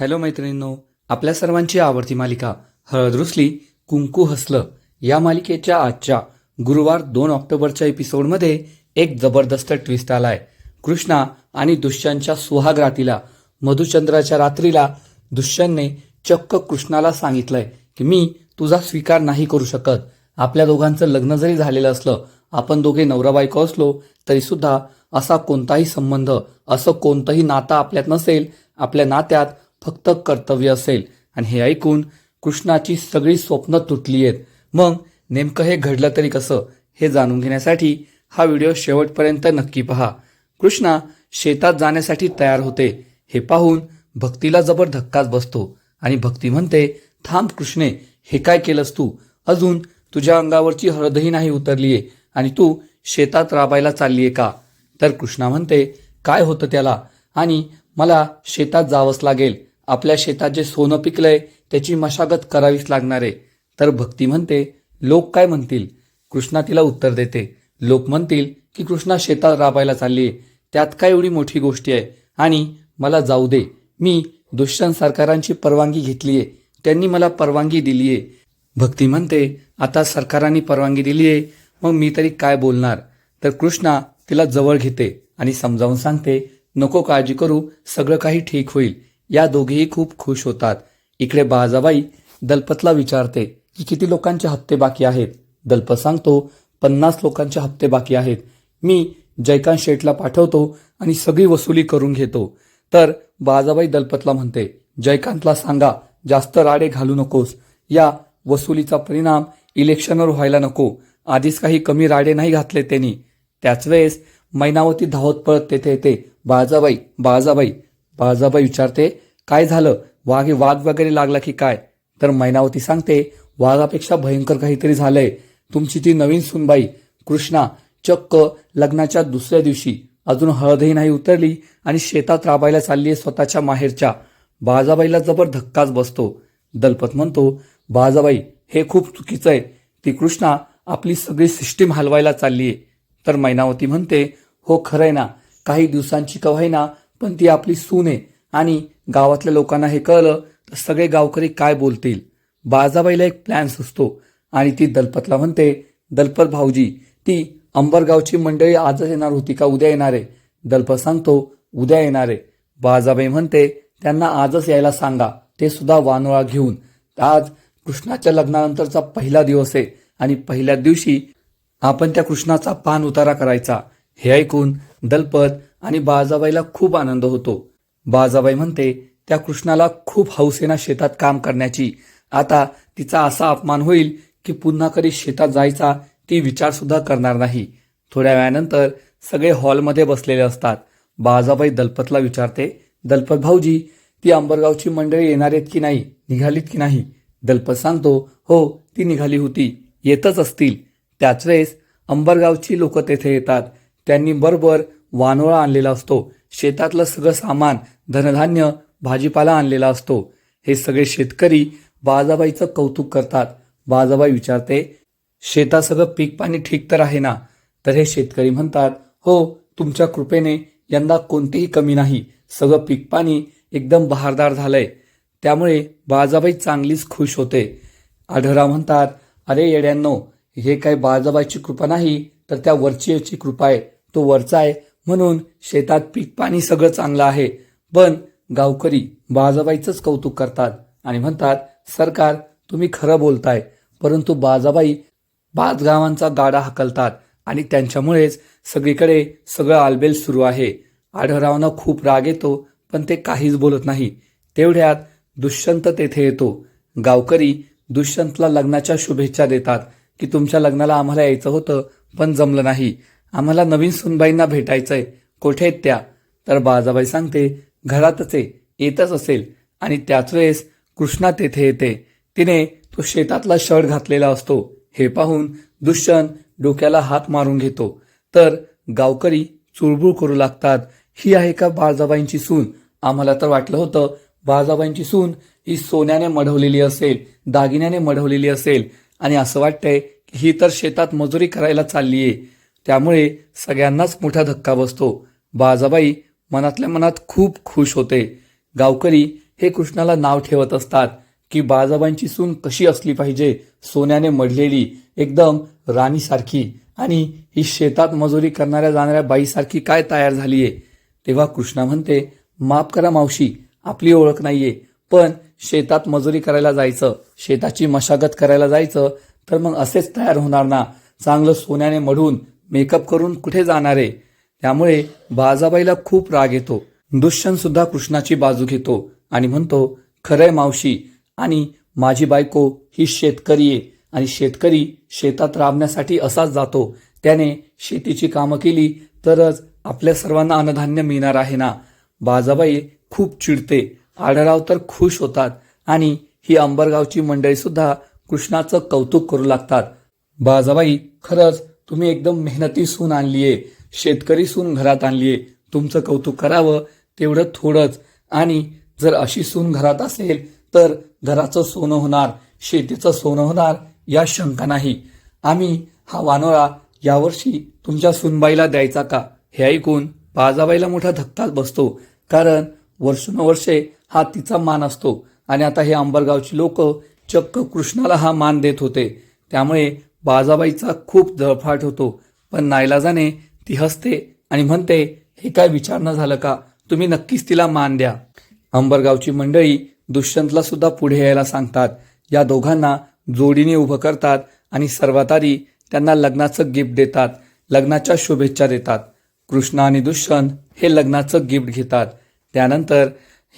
Hello मैत्रिणींनो आपल्या सर्वांची आवडती मालिका हळद रुसली कुंकू हसलं या मालिकेच्या आजच्या गुरुवार दोन ऑक्टोबरच्या एपिसोडमध्ये एक जबरदस्त ट्विस्ट आलाय. कृष्णा आणि दुष्यंतच्या सुहाग रातीला मधुचंद्राच्या रात्रीला दुष्यंतने चक्क कृष्णाला सांगितलंय की मी तुझा स्वीकार नाही करू शकत. आपल्या दोघांचं लग्न जरी झालेलं असलं आपण दोघे नवरा बायको असलो तरी सुद्धा असा कोणताही संबंध असं कोणतंही नातं आपल्यात नसेल. आपल्या नात्यात फक्त कर्तव्य असेल. आणि हे ऐकून कृष्णाची सगळी स्वप्न तुटली आहेत. मग नेमकं हे घडलं तरी कसं हे जाणून घेण्यासाठी हा व्हिडिओ शेवटपर्यंत नक्की पहा. कृष्णा शेतात जाण्यासाठी तयार होते. हे पाहून भक्तीला जबर धक्काच बसतो. आणि भक्ती म्हणते थांब कृष्णे हे काय केलंस तू? अजून तुझ्या अंगावरची हळदही नाही उतरलीये. आणि तू शेतात राबायला चाललीये का? तर कृष्णा म्हणते काय होतं त्याला? आणि मला शेतात जावंच लागेल. आपल्या शेतात जे सोनं पिकलंय त्याची मशागत करावीच लागणार आहे. तर भक्ती म्हणते लोक काय म्हणतील? कृष्णा तिला उत्तर देते. लोक म्हणतील की कृष्णा शेतात राबायला चालली त्यात काय एवढी मोठी गोष्टी आहे? आणि मला जाऊ दे. मी दुष्यंत सरकारांची परवानगी घेतलीये त्यांनी मला परवानगी दिलीये भक्ती म्हणते आता सरकारांनी परवानगी दिलीये मग मी तरी काय बोलणार? तर कृष्णा तिला जवळ घेते आणि समजावून सांगते नको काळजी करू. सगळं काही ठीक होईल. या दोघेही खूप खुश होतात. इकडे बाजाबाई दलपतला विचारते की किती लोकांचे हप्ते बाकी आहेत? दलपत सांगतो पन्नास लोकांचे हप्ते बाकी आहेत. मी जयकांत शेठला पाठवतो आणि सगळी वसुली करून घेतो. तर बाजाबाई दलपतला म्हणते जयकांतला सांगा जास्त राडे घालू नकोस. या वसुलीचा परिणाम इलेक्शनवर व्हायला नको. आधीच काही कमी राडे नाही घातले त्यांनी. त्याच वेळेस मैनावती धावत पळत तेथे येते बाजाबाई बाजाबाई बाळजाबाई विचारते काय झालं? वाघ वाघ वगैरे लागला की काय? तर मैनावती सांगते वाघापेक्षा भयंकर काहीतरी झालंय. तुमची ती नवीन सुनबाई कृष्णा चक्क लग्नाच्या दुसऱ्या दिवशी अजून हळदही नाही उतरली आणि शेतात राबायला चालली आहे स्वतःच्या माहेरच्या. बाजाबाईला जबर धक्काच बसतो. दलपत म्हणतो बाजाबाई हे खूप चुकीचं आहे. ती कृष्णा आपली सगळी सिस्टीम हलवायला चाललीये. तर मैनावती म्हणते हो खरंय ना. काही दिवसांची कवाय ना पण ती आपली सून आहे. आणि गावातल्या लोकांना हे कळलं तर सगळे गावकरी काय बोलतील? बाजाबाईला एक प्लॅन सुचतो. आणि ती दलपतला म्हणते दलपत भाऊजी ती अंबरगावची मंडळी आजच येणार होती का? उद्या येणार आहे. दलपत सांगतो उद्या येणार आहे. बाजाबाई म्हणते त्यांना आजच यायला सांगा. ते सुद्धा वानोळा घेऊन. आज कृष्णाच्या लग्नानंतरचा पहिला दिवस आहे. आणि पहिल्या दिवशी आपण त्या कृष्णाचा पान उतारा करायचा. हे ऐकून दलपत आणि बाजाबाईला खूप आनंद होतो. बाजाबाई म्हणते त्या कृष्णाला खूप हौसेना शेतात काम करण्याची. आता तिचा असा अपमान होईल की पुन्हा कधी शेतात जायचा ती विचार सुद्धा करणार नाही. थोड्या वेळानंतर सगळे हॉलमध्ये बसलेले असतात. बाजाबाई दलपतला विचारते दलपत भाऊजी ती अंबरगावची मंडळी येणार आहेत की नाही? निघालीत की नाही? दलपत सांगतो हो ती निघाली होती. येतच असतील. त्याच वेळेस अंबरगावची लोक तेथे येतात. त्यांनी बरोबर वानोळा आणलेला असतो. शेतातलं सगळं सामान धनधान्य भाजीपाला आणलेला असतो. हे सगळे शेतकरी बाजाबाईचं कौतुक करतात. बाजाबाई विचारते शेतात सगळं पीक पाणी ठीक तर आहे ना? तर हे शेतकरी म्हणतात हो तुमच्या कृपेने यंदा कोणतीही कमी नाही. सगळं पीक पाणी एकदम बहारदार झालंय. त्यामुळे बाजाबाई चांगलीच खुश होते. आढळा म्हणतात अरे येड्यांनो हे काय बाजाबाईची कृपा नाही? तर त्या वरची याची कृपा आहे. तो वरचा आहे म्हणून शेतात पीक पाणी सगळं चांगलं आहे. पण गावकरी बाजाबाईचंच कौतुक करतात आणि म्हणतात सरकार तुम्ही खरं बोलताय परंतु बाजाबाई पाच गावांचा गाडा हकलतात आणि त्यांच्यामुळेच सगळीकडे सगळं आलबेल सुरू आहे. आढळरावांना खूप राग येतो पण ते काहीच बोलत नाही. तेवढ्यात दुष्यंत तेथे येतो. गावकरी दुष्यंतला लग्नाच्या शुभेच्छा देतात की तुमच्या लग्नाला आम्हाला यायचं होतं पण जमलं नाही. आम्हाला नवीन सुनबाईंना आहे कोठे आहेत त्या? तर बाजाबाई सांगते घरातच आहे येतच असेल. आणि त्याच वेळेस कृष्णा तेथे येते. तिने तो शेतातला शर्ट घातलेला असतो. हे पाहून दुष्यंत डोक्याला हात मारून घेतो. तर गावकरी चुळबुळ करू लागतात. ही आहे का बाळजाबाईंची सून? आम्हाला तर वाटलं होतं बाळजाबाईंची सून ही सोन्याने मढवलेली असेल दागिन्याने मढवलेली असेल. आणि असं वाटतंय की ही तर शेतात मजुरी करायला चाललीये. त्यामुळे सगळ्यांनाच मोठा धक्का बसतो. बाजाबाई मनातल्या मनात खूप खुश होते. गावकरी हे कृष्णाला नाव ठेवत असतात की बाजाबाईंची सून कशी असली पाहिजे सोन्याने मढलेली एकदम राणीसारखी आणि ही शेतात मजुरी करणाऱ्या जाणाऱ्या बाईसारखी काय तयार झाली आहे तेव्हा कृष्णा म्हणते माफ करा मावशी आपली ओळख नाहीये पण शेतात मजुरी करायला जायचं शेताची मशागत करायला जायचं तर मग असेच तयार होणार ना. चांगलं सोन्याने मढून मेकअप करून कुठे जाणार आहे त्यामुळे बाजाबाईला खूप राग येतो. दुष्यंत सुद्धा कृष्णाची बाजू घेतो आणि म्हणतो खरंय मावशी आणि माझी बायको ही शेतकरी आहे आणि शेतकरी शेतात राबण्यासाठी असाच जातो. त्याने शेतीची कामं केली तरच आपल्या सर्वांना अन्नधान्य मिळणार आहे ना? बाजाबाई खूप चिडते. आढळराव तर खुश होतात आणि ही अंबरगावची मंडळी सुद्धा कृष्णाचं कौतुक करू लागतात. बाजाबाई खरंच तुम्ही एकदम मेहनती सून आणली आहे शेतकरी सून घरात आणली आहे तुमचं कौतुक करावं तेवढं थोडंच. आणि जर अशी सून घरात असेल तर घराचं सोनं होणार शेतीचं सोनं होणार या शंका नाही. आम्ही हा वानोळा यावर्षी तुमच्या सुनबाईला द्यायचा का? हे ऐकून बाजाबाईला मोठा धक्काच बसतो. कारण वर्षानुवर्षे हा तिचा मान असतो. आणि आता हे अंबरगावची लोक चक्क कृष्णाला हा मान देत होते. त्यामुळे बाजाबाईचा खूप जळफाट होतो. पण नाईलाजाने ती हसते आणि म्हणते हे काय विचारणं झालं का? तुम्ही नक्कीच तिला मान द्या. अंबरगावची मंडळी दुष्यंतला सुद्धा पुढे यायला सांगतात. या दोघांना जोडीने उभं करतात आणि सर्वात आधी त्यांना लग्नाचं गिफ्ट देतात. लग्नाच्या शुभेच्छा देतात. कृष्णा आणि दुष्यंत हे लग्नाचं गिफ्ट घेतात. त्यानंतर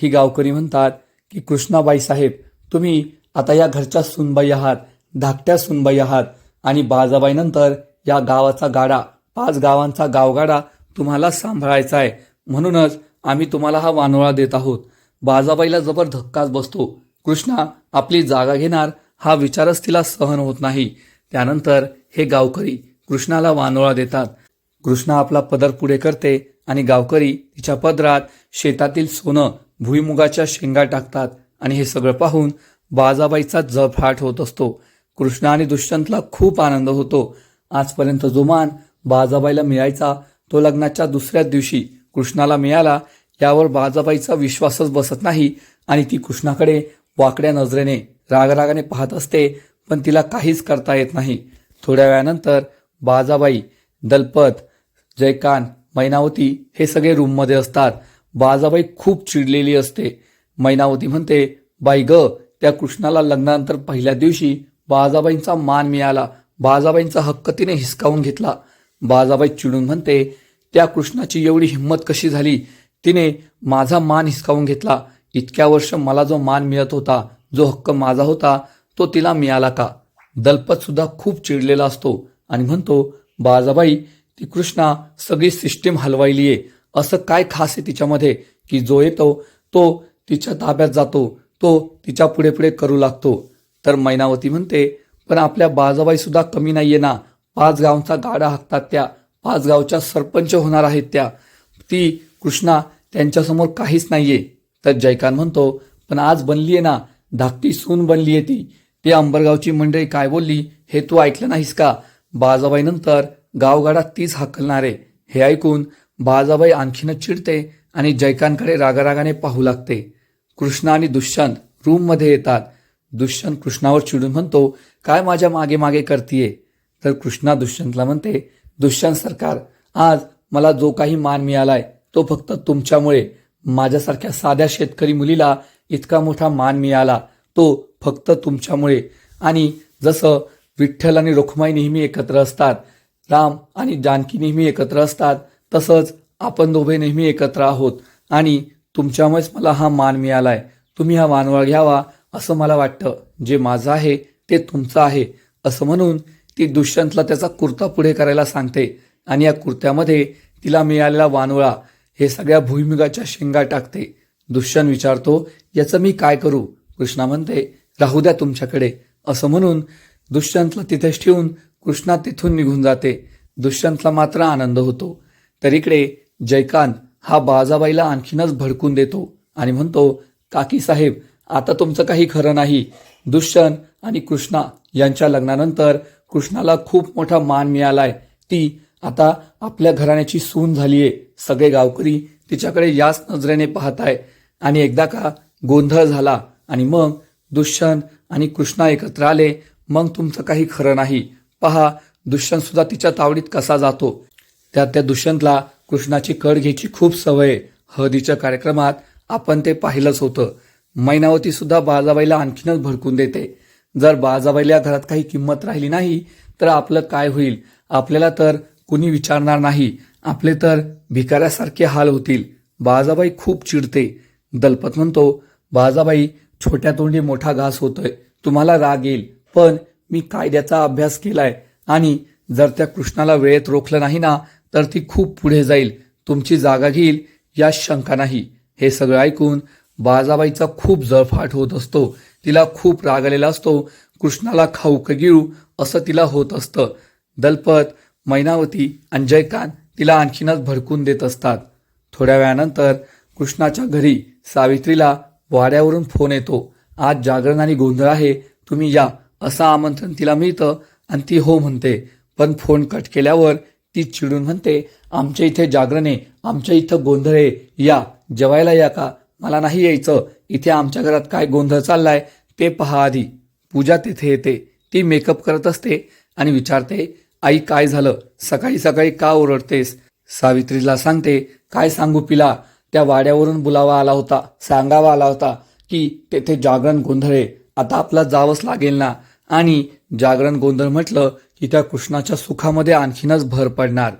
ही गावकरी म्हणतात की कृष्णाबाई साहेब तुम्ही आता या घरच्या सुनबाई आहात धाकट्या सुनबाई आहात. आणि बाजाबाईनंतर या गावाचा गाडा पाच गावांचा गावगाडा तुम्हाला सांभाळायचा आहे. म्हणूनच आम्ही तुम्हाला हा वानोळा देत आहोत. बाजाबाईला जबर धक्काच बसतो. कृष्णा आपली जागा घेणार हा विचारच तिला सहन होत नाही. त्यानंतर हे गावकरी कृष्णाला वानोळा देतात. कृष्णा आपला पदर पुढे करते आणि गावकरी तिच्या पदरात शेतातील सोनं भुईमुगाच्या शेंगा टाकतात. आणि हे सगळं पाहून बाजाबाईचा जफाट होत असतो. कृष्ण आणि दुष्यंतला खूप आनंद होतो. आजपर्यंत जो मान बाजाबाईला मिळायचा तो लग्नाच्या दुसऱ्याच दिवशी कृष्णाला मिळाला यावर बाजाबाईचा विश्वासच बसत नाही आणि ती कृष्णाकडे वाकड्या नजरेने रागरागाने पाहत असते पण तिला काहीच करता येत नाही. थोड्या वेळानंतर बाजाबाई दलपत जयकांत मैनावती हे सगळे रूममध्ये असतात. बाजाबाई खूप चिडलेली असते. मैनावती म्हणते बाई ग त्या कृष्णाला लग्नानंतर पहिल्या दिवशी बाजाबाईंचा मान मिळाला. बाजाबाईंचा हक्क तिने हिसकावून घेतला. बाजाबाई चिडून म्हणते त्या कृष्णाची एवढी हिंमत कशी झाली तिने माझा मान हिसकावून घेतला. इतक्या वर्ष मला जो मान मिळत होता जो हक्क माझा होता तो तिला मिळाला का दलपत सुद्धा खूप चिडलेला असतो आणि म्हणतो बाजाबाई ती कृष्णा सगळी सिस्टीम हलवायलीये असं काय खास आहे तिच्यामध्ये? की जो येतो तो तिच्या ताब्यात जातो तो तिच्या पुढे पुढे करू लागतो. तर मैनावती म्हणते पण आपल्या बाजाबाई सुद्धा कमी नाहीये ना. पाच गावचा गाडा हाकतात त्या. पाच गावच्या सरपंच होणार आहेत त्या. ती कृष्णा त्यांच्यासमोर काहीच नाहीये. तर जयकांत म्हणतो पण आज बनली आहे ना. धाकटी सून बनली आहे ती. ती अंबरगावची मंडळी काय बोलली हे तू ऐकलं नाहीस का? बाजाबाई नंतर गावगाडा तीच हाकलणार. आहे हे ऐकून बाजाबाई आणखीनच चिडते आणि जयकांतकडे रागारागाने पाहू लागते. कृष्णा आणि दुष्यंत रूममध्ये येतात. दुष्यंत कृष्णावर चिडून म्हणतो काय माझ्या मागे मागे करतीये? तर कृष्णा दुष्यंतला म्हणते दुष्यंत सरकार आज मला जो काही मान मिळालाय तो फक्त तुमच्यामुळे. माझ्यासारख्या साध्या शेतकरी मुलीला इतका मोठा मान मिळाला तो फक्त तुमच्यामुळे. आणि जसं विठ्ठल आणि रुखमाई नेहमी एकत्र असतात राम आणि जानकी नेहमी एकत्र असतात तसंच आपण दोघे नेहमी एकत्र आहोत. आणि तुमच्यामुळेच मला हा मान मिळालाय. तुम्ही हा मानवळ घ्यावा असं मला वाटतं. जे माझं आहे ते तुमचं आहे असं म्हणून ती दुष्यंतला त्याचा कुर्ता पुढे करायला सांगते. आणि या कुर्त्यामध्ये तिला मिळालेला वानवळा हे सगळ्या भुईमुगाच्या शेंगा टाकते. दुष्यंत विचारतो याचं मी काय करू? कृष्णा म्हणते राहू द्या तुमच्याकडे. असं म्हणून दुष्यंतला तिथेच ठेवून कृष्णा तिथून निघून जाते. दुष्यंतला मात्र आनंद होतो. तर इकडे जयकांत हा बाजाबाईला आणखीनच भडकून देतो आणि म्हणतो काकी साहेब आता तुमचं काही खरं नाही. दुष्यंत आणि कृष्णा यांच्या लग्नानंतर कृष्णाला खूप मोठा मान मिळालाय. ती आता आपल्या घराण्याची सून झालीये. सगळे गावकरी तिच्याकडे याच नजरेने पाहताय. आणि एकदा का गोंधळ झाला आणि मग दुष्यंत आणि कृष्णा एकत्र आले मग तुमचं काही खरं नाही. पहा दुष्यंत सुद्धा तिच्या तावडीत कसा जातो? त्यात त्या दुष्यंतला कृष्णाची कड घ्यायची खूप सवय. आहे. हळदीच्या कार्यक्रमात आपण ते पाहिलंच होतं. मैनावती सुद्धा बाजाबाईला आणखीनच भडकून देते. जर बाजाबाईला घरात काही किंमत राहिली नाही तर आपलं काय होईल? आपल्याला तर कुणी विचारणार नाही. आपले तर भिकाऱ्यासारखे हाल होतील. बाजाबाई खूप चिडते. दलपत म्हणतो बाजाबाई छोट्या तोंडी मोठा घास होतोय. तुम्हाला राग येईल पण मी कायद्याचा अभ्यास केलाय आणि जर त्या कृष्णाला वेळेत रोखलं नाही ना तर ती खूप पुढे जाईल. तुमची जागा घेईल या शंका नाही. हे सगळं ऐकून बाजाबाईचा खूप जळफाट होत असतो. तिला खूप राग आलेला असतो. कृष्णाला खाऊ कगिळू असं तिला होत असतं. दलपत मैनावती आणि जयकांत तिला आणखीनच भडकून देत असतात. थोड्या वेळानंतर कृष्णाच्या घरी सावित्रीला वाड्यावरून फोन येतो. आज जागरण आणि गोंधळ आहे. तुम्ही या. असं आमंत्रण तिला मिळतं आणि ती हो म्हणते. पण फोन कट केल्यावर ती चिडून म्हणते आमच्या इथे जागरण आहे आमच्या इथं गोंधळ आहे या. जेवायला या का? मला नाही यायचं. इथे आमच्या घरात काय गोंधळ चाललाय ते पहा आधी. पूजा तिथे येते. ती मेकअप करत असते आणि विचारते आई काय झालं? सकाळी सकाळी का ओरडतेस? सावित्रीला सांगते काय सांगू पिला? त्या वाड्यावरून बुलावा आला होता. सांगावा आला होता की तेथे जागरण गोंधळ आहे. आता आपला जावंच लागेल ना. आणि जागरण गोंधळ म्हटलं की त्या कृष्णाच्या सुखामध्ये आणखीनच भर पडणार.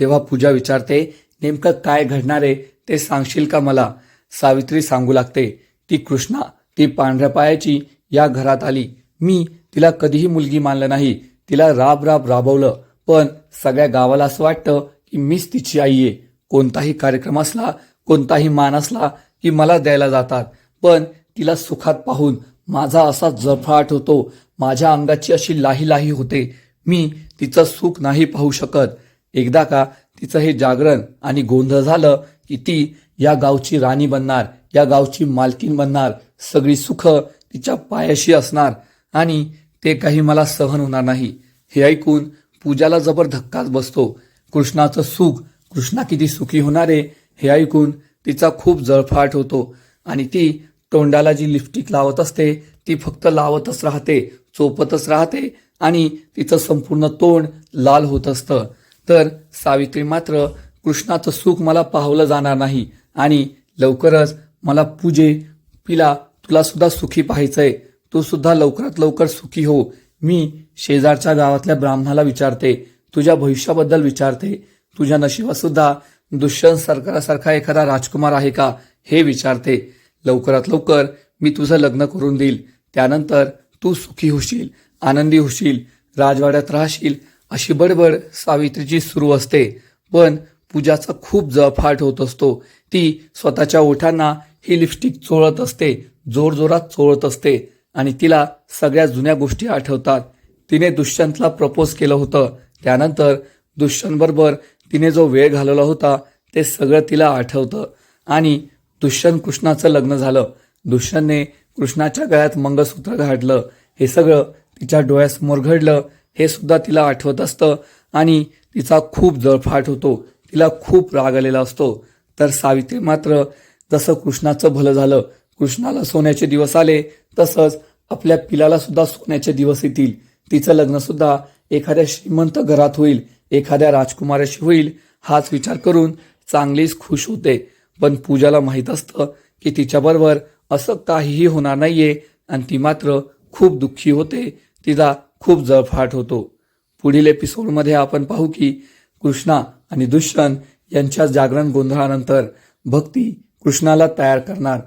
तेव्हा पूजा विचारते नेमकं काय घडणार आहे? ते सांगशील का मला? सावित्री सांगू लागते ती कृष्णा ती पांढऱ्या पायाची या घरात आली. मी तिला कधीही मुलगी मानलं नाही. तिला राब राब राबवलं. पण सगळ्या गावाला असं वाटतं की मीच तिची आई आहे. कोणताही कार्यक्रम असला कोणताही मान असला की मला द्यायला जातात. पण तिला सुखात पाहून माझा असा जफाट होतो. माझ्या अंगाची अशी लाही लाही होते. मी तिचं सुख नाही पाहू शकत. एकदा का तिचं हे जागरण आणि गोंधळ झालं की ती या गावची राणी बनणार या गावची मालकीन बनणार सगळी सुख तिच्या पायाशी असणार आणि ते काही मला सहन होणार नाही. हे ऐकून पूजाला जबर धक्काच बसतो. कृष्णाचं सुख कृष्णा किती सुखी होणार आहे हे ऐकून तिचा खूप जळफाट होतो आणि ती तोंडाला जी लिपस्टिक लावत असते ती फक्त लावतच राहते चोपतच राहते आणि तिचं संपूर्ण तोंड लाल होत असतं. तर सावित्री मात्र कृष्णाचं सुख मला पाहवलं जाणार नाही. आणि लवकरच मला पूजे पिला तुला सुद्धा सुखी पाहायचंय. तू सुद्धा लवकरात लवकर सुखी हो मी शेजारच्या गावातल्या ब्राह्मणाला विचारते तुझ्या भविष्याबद्दल विचारते. तुझ्या नशिबातसुद्धा दुष्यंत सरकारासारखा एखादा राजकुमार आहे का? हे विचारते. लवकरात लवकर मी तुझं लग्न करून देईल. त्यानंतर तू सुखी होशील आनंदी होशील राजवाड्यात राहशील अशी बडबड सावित्रीची सुरू असते. पण पूजाचा खूप जळफाट होत असतो. ती स्वतःच्या ओठांना ही लिपस्टिक चोळत असते जोरजोरात चोळत असते आणि तिला सगळ्या जुन्या गोष्टी आठवतात. तिने दुष्यंतला प्रपोज केलं होतं. त्यानंतर दुष्यंतबरोबर तिने जो वेळ घालवला होता ते सगळं तिला आठवतं. आणि दुष्यंत कृष्णाचं लग्न झालं. दुष्यंतने कृष्णाच्या गळ्यात मंगळसूत्र घातलं. हे सगळं तिच्या डोळ्यासमोर घडलं. हे सुद्धा तिला आठवत असतं आणि तिचा खूप जळफाट होतो. तिला खूप राग आलेला असतो. तर सावित्री मात्र जसं कृष्णाचं भलं झालं कृष्णाला सोन्याचे दिवस आले तसंच आपल्या पिलाला सुद्धा सोन्याचे दिवस येतील. तिचं लग्नसुद्धा एखाद्या श्रीमंत घरात होईल एखाद्या राजकुमाराशी होईल हाच विचार करून चांगलीच खुश होते. पण पूजाला माहीत असतं की तिच्याबरोबर असं काहीही होणार नाहीये आणि ती मात्र खूप दुःखी होते. तिचा खूप जळफाट होतो. पुढील एपिसोडमध्ये आपण पाहू की कृष्णा आणि दुष्यंत यांच्या जागरण गोंधळानंतर भक्ती कृष्णाला तयार करणार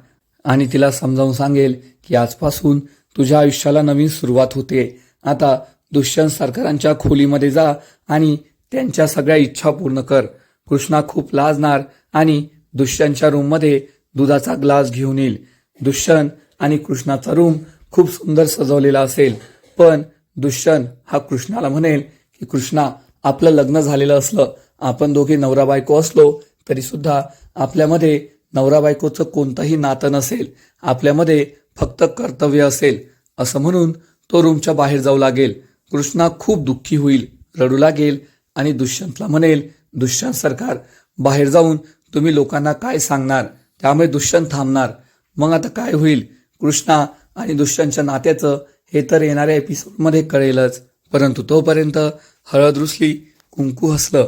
आणि तिला समजावून सांगेल की आजपासून तुझ्या आयुष्याला नवीन सुरुवात होते. आता दुष्यंत सरकारांच्या खोलीमध्ये जा आणि त्यांच्या सगळ्या इच्छा पूर्ण कर. कृष्णा खूप लाजणार आणि दुष्यंतच्या रूममध्ये दुधाचा ग्लास घेऊन येईल. दुष्यंत आणि कृष्णाचा रूम खूप सुंदर सजवलेला असेल. पण दुष्यंत हा कृष्णाला म्हणेल की कृष्णा आपलं लग्न झालेलं असलं आपण दोघे नवरा बायको असलो तरी सुद्धा आपल्यामध्ये नवरा बायकोचं कोणतंही नातं नसेल आपल्यामध्ये फक्त कर्तव्य असेल असं म्हणून तो रूमच्या बाहेर जाऊ लागेल. कृष्णा खूप दुःखी होईल रडू लागेल आणि दुष्यंतला म्हणेल दुष्यंत सरकार बाहेर जाऊन तुम्ही लोकांना काय सांगणार? त्यामुळे दुष्यंत थांबणार. मग आता काय होईल? कृष्णा आणि दुष्यंतच्या नात्याचं हे तर येणाऱ्या एपिसोडमध्ये कळेलच. परंतु तोपर्यंत हळद रुसली कुंकू हसलं